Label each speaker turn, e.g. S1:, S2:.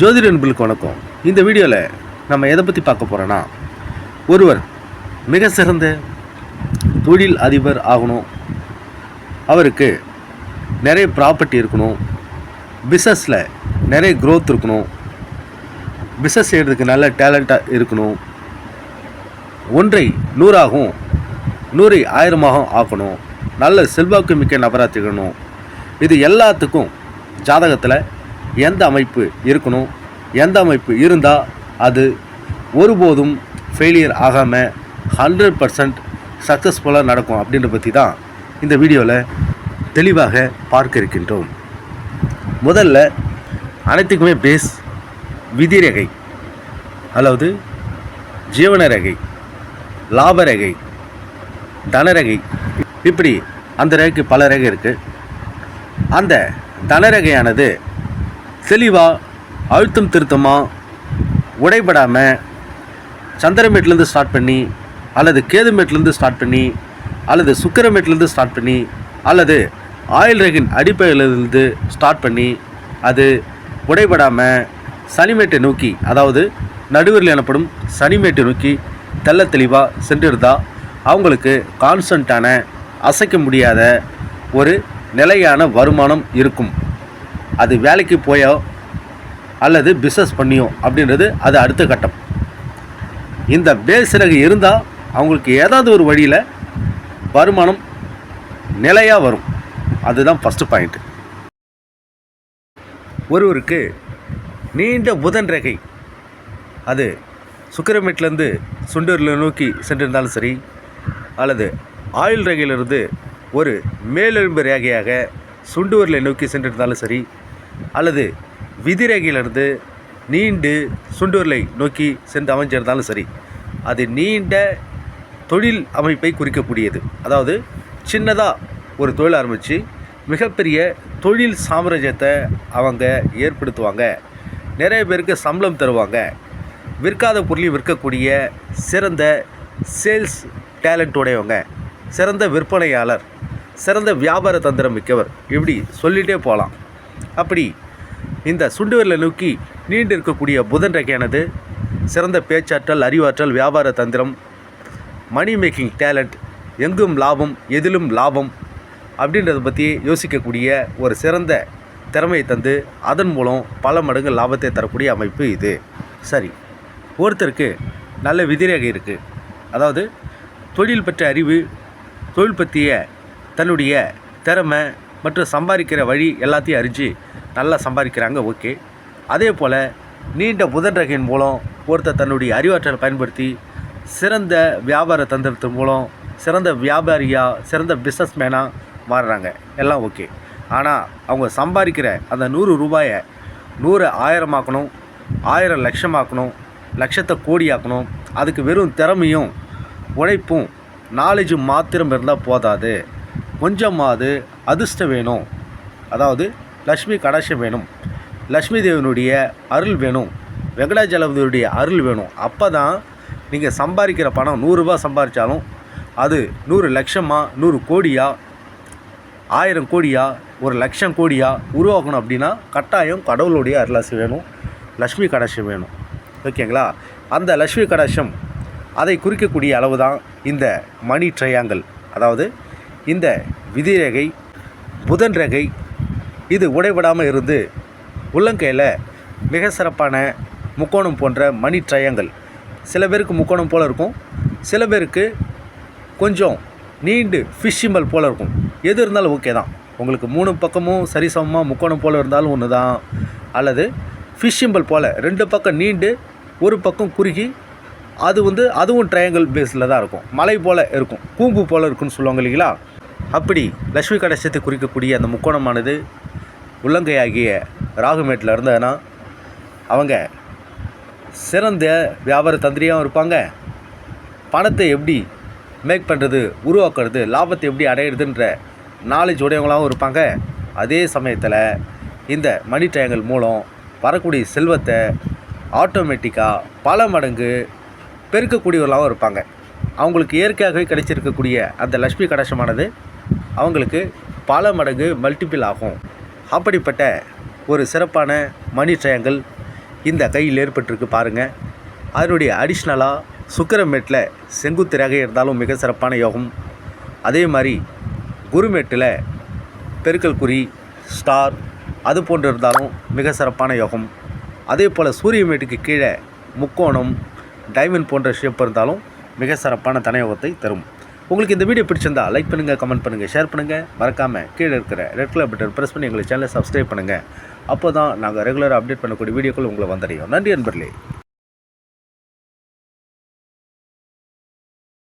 S1: ஜோதிட நண்பர்களுக்கு வணக்கம். இந்த வீடியோவில் நம்ம எதை பற்றி பார்க்க போகிறோன்னா ஒருவர் மிக சிறந்த தொழில் அதிபர் ஆகணும். அவருக்கு நிறைய ப்ராப்பர்ட்டி இருக்கணும். பிஸ்னஸில் நிறைய க்ரோத் இருக்கணும். பிஸ்னஸ் செய்கிறதுக்கு நல்ல டேலண்ட்டாக இருக்கணும். ஒன்றை நூறாகவும் நூறை ஆயிரமாகவும் ஆக்கணும். நல்ல செல்வாக்கு மிக்க நபராக திகழணும். இது எல்லாத்துக்கும் ஜாதகத்தில் எந்த அமைப்பு இருக்கணும் எந்த அமைப்பு இருந்தால் அது ஒருபோதும் ஃபெயிலியர் ஆகாமல் ஹண்ட்ரட் பர்சன்ட் சக்ஸஸ்ஃபுல்லாக நடக்கும் அப்படின்ற பற்றி தான் இந்த வீடியோவில் தெளிவாக பார்க்க இருக்கின்றோம். முதல்ல அனைத்துக்குமே பேஸ் விதிரகை அதாவது ஜீவன ரகை லாப ரேகை இப்படி அந்த ரகைக்கு பல ரகை இருக்குது அந்த தனரகையானது தெளிவாக அழுத்தம் திருத்தமாக உடைபடாமல் சந்திரமேட்லேருந்து ஸ்டார்ட் பண்ணி அல்லது கேதுமேட்லேருந்து ஸ்டார்ட் பண்ணி அல்லது சுக்கிரமேட்லேருந்து ஸ்டார்ட் பண்ணி அல்லது ஆயில் ரேகின் அடிப்படையிலிருந்து ஸ்டார்ட் பண்ணி அது உடைபடாமல் சனிமேட்டை நோக்கி அதாவது நடுவரில் எனப்படும் சனிமேட்டை நோக்கி தெள்ள தெளிவாக சென்றிருந்தால் அவங்களுக்கு கான்ஸ்டண்ட்டான அசைக்க முடியாத ஒரு நிலையான வருமானம் இருக்கும். அது வேலைக்கு போயோ அல்லது பிஸ்னஸ் பண்ணியோ அப்படின்றது அது அடுத்த கட்டம். இந்த பேஸ் ரேகை இருந்தால் அவங்களுக்கு ஏதாவது ஒரு வழியில் வருமானம் நிலையாக வரும். அதுதான் ஃபஸ்ட்டு பாயிண்ட் ஒருவருக்கு நீண்ட புதன் ரேகை அது சுக்கரமேட்லேருந்து சுண்டூரில் நோக்கி சென்றிருந்தாலும் சரி அல்லது ஆயுள் ரேகையிலிருந்து ஒரு மேலெலும்பு ரேகையாக சுண்டூரில் நோக்கி சென்றிருந்தாலும் சரி அல்லது விதிரேகையிலிருந்து நீண்டு சுண்டூரிலை நோக்கி சென்று அமைஞ்சிருந்தாலும் சரி அது நீண்ட தொழில் அமைப்பை குறிக்கக்கூடியது. அதாவது சின்னதாக ஒரு தொழில் ஆரம்பித்து மிகப்பெரிய தொழில் சாம்ராஜ்யத்தை அவங்க ஏற்படுத்துவாங்க. நிறைய பேருக்கு சம்பளம் தருவாங்க. விற்காத பொருளையும் விற்கக்கூடிய சிறந்த சேல்ஸ் டேலண்ட் உடையவங்க சிறந்த விற்பனையாளர் சிறந்த வியாபார தந்திரம் மிக்கவர் இப்படி சொல்லிகிட்டே போகலாம். அப்படி இந்த சுண்டுவரில் நோக்கி நீண்டு இருக்கக்கூடிய புதன் ரகையானது சிறந்த பேச்சாற்றல் அறிவாற்றல் வியாபார தந்திரம் மணி மேக்கிங் டேலண்ட் எங்கும் லாபம் எதிலும் லாபம் அப்படின்றத பற்றி யோசிக்கக்கூடிய ஒரு சிறந்த திறமையை தந்து அதன் மூலம் பல மடங்கு லாபத்தை தரக்கூடிய அமைப்பு இது. சரி ஒருத்தருக்கு நல்ல விதிரேகை இருக்குது அதாவது தொழில் பற்றிய அறிவு தொழில் பற்றிய தன்னுடைய திறமை மற்றும் சம்பாதிக்கிற வழி எல்லாத்தையும் அறிஞ்சு நல்லா சம்பாதிக்கிறாங்க ஓகே. அதே போல் நீண்ட புதன் ரகையின் மூலம் ஒருத்தர் தன்னுடைய அறிவாற்றலை பயன்படுத்தி சிறந்த வியாபார தந்திரத்தின் மூலம் சிறந்த வியாபாரியாக சிறந்த பிஸ்னஸ் மேனாக மாறுறாங்க. எல்லாம் ஓகே. ஆனால் அவங்க சம்பாதிக்கிற அந்த நூறு ரூபாயை நூறு ஆயிரமாக்கணும் ஆயிரம் லட்சமாக்கணும் லட்சத்தை கோடியாக்கணும் அதுக்கு வெறும் திறமையும் உழைப்பும் நாலேஜும் மாத்திரம் இருந்தால் போதாது. கொஞ்சமாவது அதிர்ஷ்டம் வேணும். அதாவது லக்ஷ்மி கடாட்சம் வேணும். லக்ஷ்மி தேவனுடைய அருள் வேணும். வெங்கடாஜலபதியுடைய அருள் வேணும். அப்போ தான் நீங்கள் சம்பாதிக்கிற பணம் நூறுரூபா சம்பாதிச்சாலும் அது நூறு லட்சமாக நூறு கோடியா ஆயிரம் கோடியா ஒரு லட்சம் கோடியா உருவாக்கணும் அப்படின்னா கட்டாயம் கடவுளுடைய அருளாசி வேணும். லக்ஷ்மி கடாட்சம் வேணும். ஓகேங்களா? அந்த லக்ஷ்மி கடாட்சம் அதை குறிக்கக்கூடிய அளவு தான் இந்த மணி ட்ரையாங்கல் அதாவது இந்த விதி ரகை புதன் ரகை இது உடைபடாமல் இருந்து உள்ளங்கையில் மிக சிறப்பான முக்கோணம் போன்ற மணி ட்ரயங்கள் சில பேருக்கு முக்கோணம் போல் இருக்கும். சில பேருக்கு கொஞ்சம் நீண்டு ஃபிஷ் சிம்பல் போல் இருக்கும். எது இருந்தாலும் ஓகே தான். உங்களுக்கு மூணு பக்கமும் சரிசமமாக முக்கோணம் போல் இருந்தாலும் ஒன்று தான் அல்லது ஃபிஷ் சிம்பல் போல் ரெண்டு பக்கம் நீண்டு ஒரு பக்கம் குறுகி அது வந்து அதுவும் ட்ரையாங்கிள் பேஸில் தான் இருக்கும். மலை போல் இருக்கும். கூம்பு போல் இருக்குன்னு சொல்லுவாங்க இல்லைங்களா? அப்படி லக்ஷ்மி கடாட்சத்தை குறிக்கக்கூடிய அந்த முக்கோணமானது உள்ளங்கையாகிய ராகுமேட்டில் இருந்ததுன்னா அவங்க சிறந்த வியாபார தந்திரியாகவும் இருப்பாங்க. பணத்தை எப்படி மேக் பண்ணுறது உருவாக்குறது லாபத்தை எப்படி அடையிறதுன்ற நாலேஜ் உடையவங்களாகவும் இருப்பாங்க. அதே சமயத்தில் இந்த மணி ட்ரையாங்கிள் மூலம் வரக்கூடிய செல்வத்தை ஆட்டோமேட்டிக்காக பல மடங்கு பெருக்கக்கூடியவர்களாகவும் இருப்பாங்க. அவங்களுக்கு இயற்கையாகவே கிடைச்சிருக்கக்கூடிய அந்த லக்ஷ்மி கடாசமானது அவங்களுக்கு பல மடங்கு மல்டிபிள் ஆகும். அப்படிப்பட்ட ஒரு சிறப்பான மணி ட்ரையாங்கிள் இந்த கையில் ஏற்பட்டிருக்கு பாருங்கள் அதனுடைய அடிஷ்னலாக சுக்கிரமேட்டில் செங்குத்து இருந்தாலும் மிக சிறப்பான யோகம். அதே மாதிரி குருமேட்டில் பெருக்கல் குறி ஸ்டார் அது போன்று இருந்தாலும் மிக சிறப்பான யோகம். அதே போல் சூரியமேட்டுக்கு கீழே முக்கோணம் டைமண்ட் போன்ற ஷேப் இருந்தாலும் மிக சிறப்பான தனியோகத்தை தரும். உங்களுக்கு இந்த வீடியோ பிடிச்சிருந்தா லைக் பண்ணுங்கள் கமெண்ட் பண்ணுங்கள் ஷேர் பண்ணுங்கள் மறக்காமல் கீழே இருக்கிற ரெட் கலர் பட்டன் ப்ரெஸ் பண்ணி எங்களை சேனலை சப்ஸ்கிரைப் பண்ணுங்கள் அப்போ தான் நாங்கள் ரெகுலராக அப்டேட் பண்ணக்கூடிய வீடியோக்கள் உங்களை வந்தடையும். நன்றி நண்பர்களே